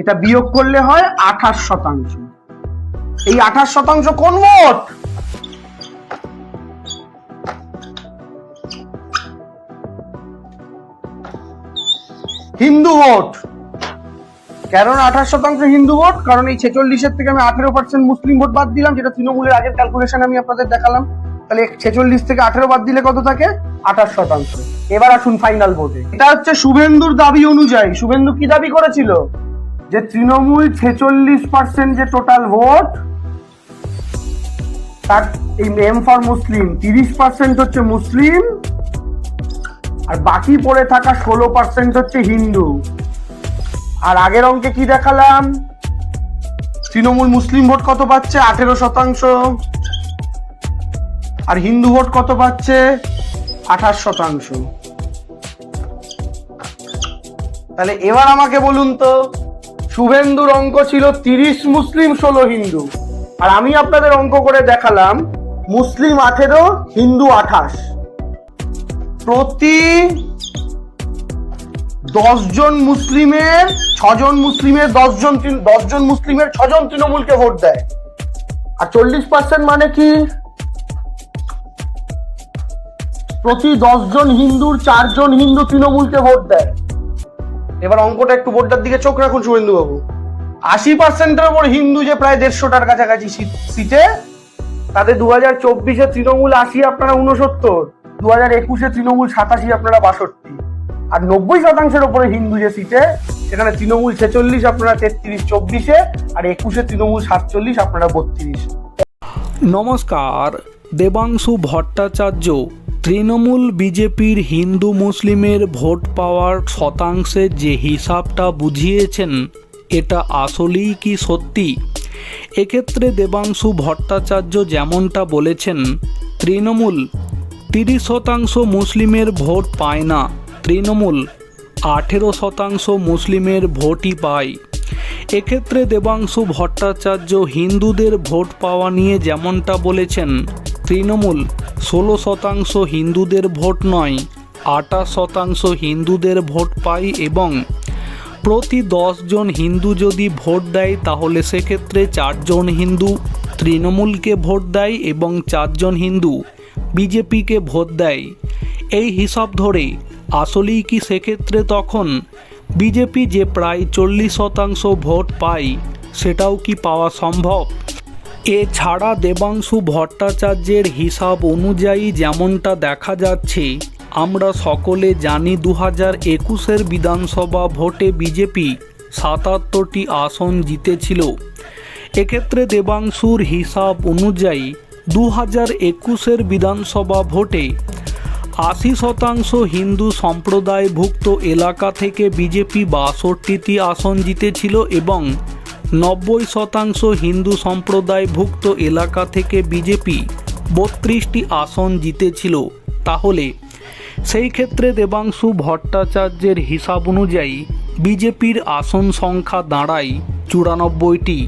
এটা বিয়োগ করলে হয় আঠাশ শতাংশ। এই আঠাশ শতাংশ কোন ভোট? হিন্দু ভোট। কেন আঠাশ শতাংশ হিন্দু ভোট? কারণ এই ছেচল্লিশের থেকে আমি আঠেরো পার্সেন্ট মুসলিম ভোট বাদ দিলাম, যেটা তৃণমূলের আগের ক্যালকুলেশন আমি আপনাদের দেখালাম। তাহলে ছেচল্লিশ থেকে আঠেরো বাদ দিলে কত থাকে? আঠাশ শতাংশ। এবার আসুন ফাইনাল ভোটে এটা হচ্ছে শুভেন্দুর দাবি অনুযায়ী। শুভেন্দু কি দাবি করেছিল? যে তৃণমূল ছেচল্লিশ পার্সেন্ট যে টোটাল ভোট তার এই এম ফর মুসলিম তিরিশ পার্সেন্ট হচ্ছে মুসলিম আর বাকি পড়ে থাকা ষোলো পার্সেন্ট হচ্ছে হিন্দু। আর আগের অঙ্কে কি দেখালাম? তৃণমূল মুসলিম ভোট কত পাচ্ছে? আঠেরো শতাংশ। আর হিন্দু ভোট কত পাচ্ছে? আঠাশ শতাংশ। তাহলে এবার আমাকে বলুন তো শুভেন্দুর অঙ্ক ছিল তিরিশ মুসলিম, ষোলো হিন্দু। আর আমি আপনাদের অঙ্ক করে দেখালাম, মুসলিম আঠেরো, হিন্দু আঠাশ। প্রতি দশজন মুসলিমের ছজন মুসলিমের দশজন দশজন মুসলিমের ছজন তৃণমূলকে ভোট দেয়। আর চল্লিশ পার্সেন্ট মানে কি? প্রতি দশজন হিন্দুর চারজন হিন্দু তৃণমূলকে ভোট দেয়। এবার অঙ্কটা একটু বোর্ডটার দিকে চোখ রাখুন শুভেন্দু বাবু আশি পার্সেন্টের ওপর হিন্দু যে প্রায় দেড়শোটার কাছাকাছি সিটে তাদের দু হাজার চব্বিশে তৃণমূল আশি, আপনারা উনসত্তর দু হাজার একুশে তৃণমূল সাতাশি, আপনারা বাষট্টি। আর নব্বই শতাংশের ওপরে হিন্দু যে সিটে, সেখানে তৃণমূল ছেচল্লিশ, আপনারা তেত্রিশ চব্বিশে, আর একুশে তৃণমূল সাতচল্লিশ, আপনারা বত্রিশ। নমস্কার, দেবাংশু ভট্টাচার্য তৃণমূল বিজেপির হিন্দু মুসলিমের ভোট পাওয়ার শতাংশের যে হিসাবটা বুঝিয়েছেন, এটা আসলেই কি সত্যি? এক্ষেত্রে দেবাংশু ভট্টাচার্য যেমনটা বলেছেন, তৃণমূল তিরিশ শতাংশ মুসলিমের ভোট পায় না, তৃণমূল আঠেরো শতাংশ মুসলিমের ভোটই পায়। এক্ষেত্রে দেবাংশু ভট্টাচার্য হিন্দুদের ভোট পাওয়া নিয়ে যেমনটা বলেছেন, তৃণমূল ষোলো শতাংশ হিন্দুদের ভোট নয়, আঠাশ শতাংশ হিন্দুদের ভোট পায় এবং প্রতি জন হিন্দু যদি ভোট দেয় তাহলে সেক্ষেত্রে চারজন হিন্দু তৃণমূলকে ভোট দেয় এবং চারজন হিন্দু বিজেপিকে ভোট দেয়। এই হিসাব ধরে আসলেই কি সেক্ষেত্রে তখন বিজেপি যে প্রায় চল্লিশ শতাংশ ভোট পায়, সেটাও কি পাওয়া সম্ভব? এছাড়া দেবাংশু ভট্টাচার্যের হিসাব অনুযায়ী যেমনটা দেখা যাচ্ছে, আমরা সকলে জানি দু হাজার একুশের বিধানসভা ভোটে বিজেপি সাতাত্তরটি আসন জিতেছিল। এক্ষেত্রে দেবাংশুর হিসাব অনুযায়ী দু হাজার একুশের বিধানসভা ভোটে আশি শতাংশ হিন্দু সম্প্রদায়ভুক্ত এলাকা থেকে বিজেপি বাষট্টিটি আসন জিতেছিল এবং নব্বই শতাংশ হিন্দু সম্প্রদায়ভুক্ত এলাকা থেকে বিজেপি বত্রিশটি আসন জিতেছিল। তাহলে সেই ক্ষেত্রে দেবাংশু ভট্টাচার্যের হিসাব অনুযায়ী বিজেপির আসন সংখ্যা দাঁড়ায় চুরানব্বইটি।